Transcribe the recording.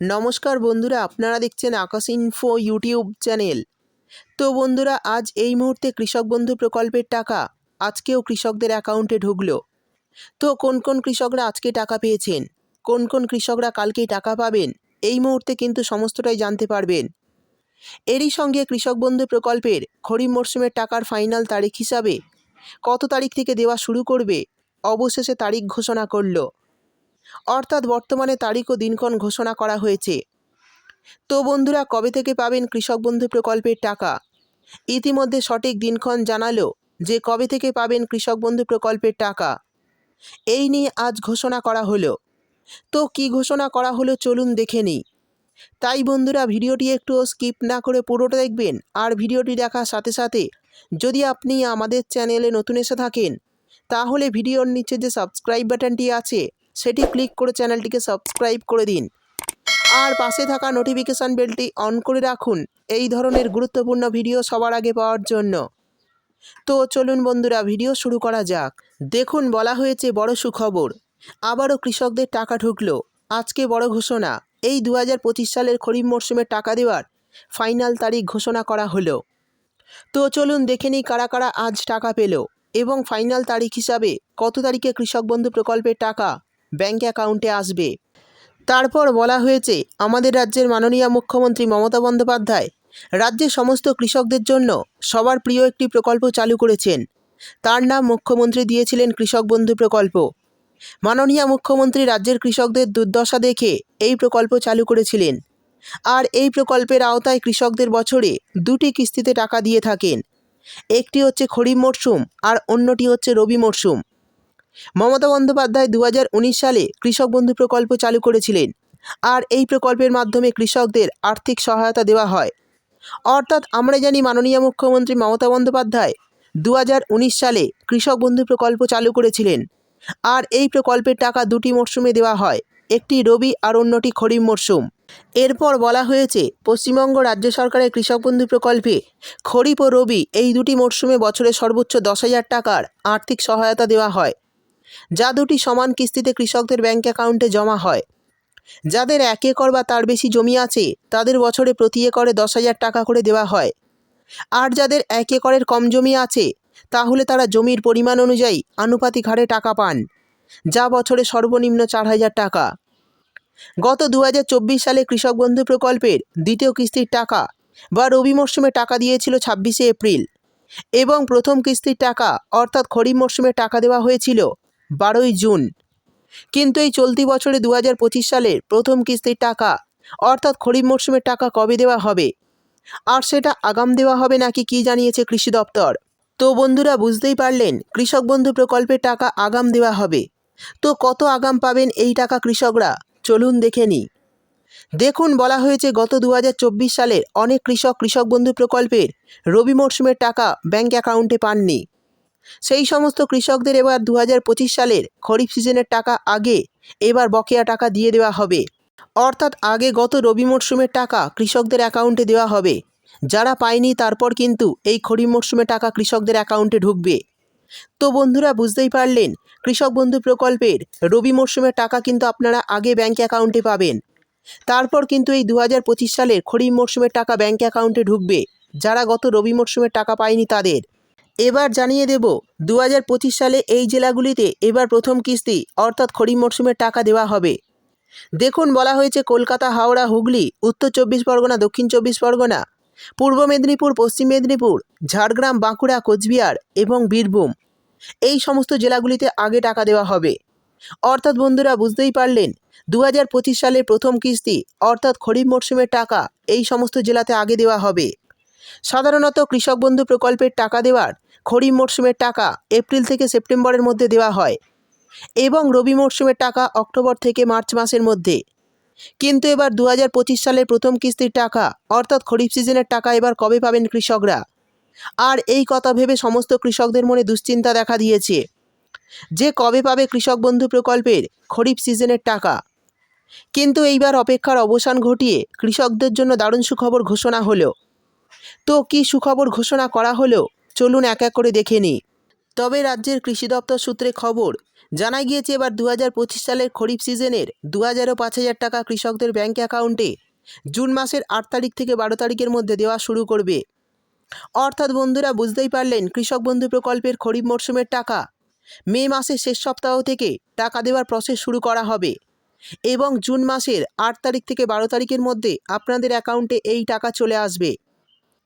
নমস্কার বন্ধুরা, আপনারা দেখছেন আকাশ ইনফো ইউটিউব চ্যানেল তো বন্ধুরা, আজ এই মুহূর্তে কৃষক বন্ধু প্রকল্পের টাকা আজকেও কৃষকদের অ্যাকাউন্টে ঢুকলো। তো কোন কোন কৃষকরা আজকে টাকা পেয়েছেন? কোন কোন কৃষকরা কালকে টাকা পাবেন? এই মুহূর্তে কিন্তু সমস্তটাই জানতে পারবেন। এরই সঙ্গে কৃষক বন্ধু প্রকল্পের খরিফ মরশুমের টাকার ফাইনাল তারিখ হিসাবে কত তারিখ থেকে দেওয়া শুরু করবে? অবশেষে তারিখ ঘোষণা করল। অর্থাৎ বর্তমানে তারিখ ও দিনক্ষণ ঘোষণা করা হয়েছে। তো বন্ধুরা, কবে থেকে পাবেন কৃষক বন্ধু প্রকল্পের টাকা? ইতিমধ্যে সঠিক দিনক্ষণ জানালো যে কবে থেকে পাবেন কৃষক বন্ধু প্রকল্পের টাকা। এই নিয়ে আজ ঘোষণা করা হলো। তো কি ঘোষণা করা হলো চলুন দেখে নিই। তাই বন্ধুরা, ভিডিওটি একটু স্কিপ না করে পুরোটা দেখবেন আর ভিডিওটি দেখার সাথে সাথে যদি আপনি আমাদের চ্যানেলে নতুন এসে থাকেন, তাহলে ভিডিওর নিচে যে সাবস্ক্রাইব বাটনটি আছে সেটি ক্লিক করে চ্যানেলটিকে সাবস্ক্রাইব করে দিন। আর পাশে থাকা নোটিফিকেশান বেলটি অন করে রাখুন। এই ধরনের গুরুত্বপূর্ণ ভিডিও সবার আগে পাওয়ার জন্য। তো চলুন বন্ধুরা, ভিডিও শুরু করা যাক। দেখুন, বলা হয়েছে বড় সুখবর। আবারও কৃষকদের টাকা ঢুকলো। আজকে বড় ঘোষণা। এই দু হাজার পঁচিশ সালের খরিফ মরশুমে টাকা দেওয়ার ফাইনাল তারিখ ঘোষণা করা হলো। তো চলুন দেখে নিই কারা কারা আজ টাকা পেল। এবং ফাইনাল তারিখ হিসাবে কত তারিখে কৃষক বন্ধু প্রকল্পের টাকা ব্যাঙ্ক অ্যাকাউন্টে আসবে। তারপর বলা হয়েছে, আমাদের রাজ্যের মাননীয় মুখ্যমন্ত্রী মমতা বন্দ্যোপাধ্যায় রাজ্যের সমস্ত কৃষকদের জন্য সবার প্রিয় একটি প্রকল্প চালু করেছেন। তার নাম মুখ্যমন্ত্রী দিয়েছিলেন কৃষক বন্ধু প্রকল্প। মাননীয় মুখ্যমন্ত্রী রাজ্যের কৃষকদের দুর্দশা দেখে এই প্রকল্প চালু করেছিলেন। আর এই প্রকল্পের আওতায় কৃষকদের বছরে দুটি কিস্তিতে টাকা দিয়ে থাকেন। একটি হচ্ছে খরিফ মরশুম আর অন্যটি হচ্ছে রবি মরশুম। মমতা বন্দ্যোপাধ্যায় দু হাজার উনিশ সালে কৃষক বন্ধু প্রকল্প চালু করেছিলেন আর এই প্রকল্পের মাধ্যমে কৃষকদের আর্থিক সহায়তা দেওয়া হয়। অর্থাৎ আমরা জানি মাননীয় মুখ্যমন্ত্রী মমতা বন্দ্যোপাধ্যায় দু হাজার উনিশ সালে কৃষক বন্ধু প্রকল্প চালু করেছিলেন আর এই প্রকল্পের টাকা দুটি মরশুমে দেওয়া হয়, একটি রবি আর অন্যটি খরিফ মরশুম। এরপর বলা হয়েছে, পশ্চিমবঙ্গ রাজ্য সরকারের কৃষক বন্ধু প্রকল্পে খরিফ ও রবি এই দুটি মরশুমে বছরে সর্বোচ্চ দশ হাজার টাকার আর্থিক সহায়তা দেওয়া হয়। যা দুটি সমান কিস্তিতে কৃষকদের ব্যাঙ্ক অ্যাকাউন্টে জমা হয়। যাদের এক একর বা তার বেশি জমি আছে, তাদের বছরে প্রতি একরে দশ হাজার টাকা করে দেওয়া হয়। আর যাদের এক একরের কম জমি আছে, তাহলে তারা জমির পরিমাণ অনুযায়ী আনুপাতিক হারে টাকা পান, যা বছরে সর্বনিম্ন চার হাজার টাকা। গত দুহাজার চব্বিশ সালে কৃষক বন্ধু প্রকল্পের দ্বিতীয় কিস্তির টাকা বা রবি মরশুমে টাকা দিয়েছিল ছাব্বিশে এপ্রিল এবং প্রথম কিস্তির টাকা অর্থাৎ খরিফ মরশুমে টাকা দেওয়া হয়েছিল বারোই জুন। কিন্তু এই চলতি বছরে দু পঁচিশ সালের প্রথম কিস্তির টাকা, অর্থাৎ খরিফ মরশুমের টাকা কবে দেওয়া হবে? আর সেটা আগাম দেওয়া হবে নাকি কি জানিয়েছে কৃষি দপ্তর? তো বন্ধুরা, বুঝতেই পারলেন, কৃষক বন্ধু প্রকল্পের টাকা আগাম দেওয়া হবে। তো কত আগাম পাবেন এই টাকা কৃষকরা? চলুন দেখে নিই। দেখুন, বলা হয়েছে গত দু হাজার চব্বিশ সালের অনেক কৃষক কৃষক বন্ধু প্রকল্পের রবি মরশুমের টাকা ব্যাঙ্ক অ্যাকাউন্টে পাননি। সেই সমস্ত কৃষকদের এবার দু হাজার পঁচিশ সালের খরিফ সিজনের টাকা আগে, এবার বকেয়া টাকা দিয়ে দেওয়া হবে। অর্থাৎ আগে গত রবি মরশুমের টাকা কৃষকদের অ্যাকাউন্টে দেওয়া হবে। যারা পায়নি তারপর কিন্তু এই খরিফ মরশুমে টাকা কৃষকদের অ্যাকাউন্টে ঢুকবে। তো বন্ধুরা, বুঝতেই পারলেন, কৃষক বন্ধু প্রকল্পের রবি মরশুমের টাকা কিন্তু আপনারা আগে ব্যাঙ্ক অ্যাকাউন্টে পাবেন। তারপর কিন্তু এই দু হাজার পঁচিশ সালের খরিফ মরশুমের টাকা ব্যাঙ্ক অ্যাকাউন্টে ঢুকবে। যারা গত রবি মরশুমের টাকা পায়নি তাদের। এবার জানিয়ে দেব দু হাজার পঁচিশ সালে এই জেলাগুলিতে এবার প্রথম কিস্তি, অর্থাৎ খরিফ মরশুমের টাকা দেওয়া হবে। দেখুন, বলা হয়েছে কলকাতা, হাওড়া, হুগলি, উত্তর চব্বিশ পরগনা, দক্ষিণ চব্বিশ পরগনা, পূর্ব মেদিনীপুর, পশ্চিম মেদিনীপুর, ঝাড়গ্রাম, বাঁকুড়া, কোচবিহার এবং বীরভূম। এই সমস্ত জেলাগুলিতে আগে টাকা দেওয়া হবে। অর্থাৎ বন্ধুরা, বুঝতেই পারলেন দু হাজার সালের প্রথম কিস্তি, অর্থাৎ খরিফ মরশুমের টাকা, এই সমস্ত জেলাতে আগে দেওয়া হবে। সাধারণত কৃষক বন্ধু প্রকল্পের টাকা দেওয়ার খরিফ মরশুমের টাকা এপ্রিল থেকে সেপ্টেম্বরের মধ্যে দেওয়া হয় এবং রবি মরশুমের টাকা অক্টোবর থেকে মার্চ মাসের মধ্যে। কিন্তু এবার দু হাজার পঁচিশ সালের প্রথম কিস্তির টাকা, অর্থাৎ খরিফ সিজনের টাকা এবার কবে পাবেন কৃষকরা? আর এই কথা ভেবে সমস্ত কৃষকদের মনে দুশ্চিন্তা দেখা দিয়েছে। যে কবে পাবে কৃষক বন্ধু প্রকল্পের খরিফ সিজনের টাকা? কিন্তু এইবার অপেক্ষার অবসান ঘটিয়ে কৃষকদের জন্য দারুণ সুখবর ঘোষণা হলো। তো কি সুখবর ঘোষণা করা হলো? চলুন এক এক করে দেখে নিই। তবে রাজ্যের কৃষি দপ্তর সূত্রে খবর, জানা গিয়েছে এবার দু হাজার পঁচিশ সালের খরিফ সিজনের দু হাজার পাঁচ হাজার টাকা কৃষকদের ব্যাঙ্ক অ্যাকাউন্টে জুন মাসের আট তারিখ থেকে বারো তারিখের মধ্যে দেওয়া শুরু করবে। অর্থাৎ বন্ধুরা, বুঝতেই পারলেন, কৃষক বন্ধু প্রকল্পের খরিফ মরশুমের টাকা মে মাসের শেষ সপ্তাহ থেকে টাকা দেওয়ার প্রসেস শুরু করা হবে এবং জুন মাসের আট তারিখ থেকে বারো তারিখের মধ্যে আপনাদের অ্যাকাউন্টে এই টাকা চলে আসবে।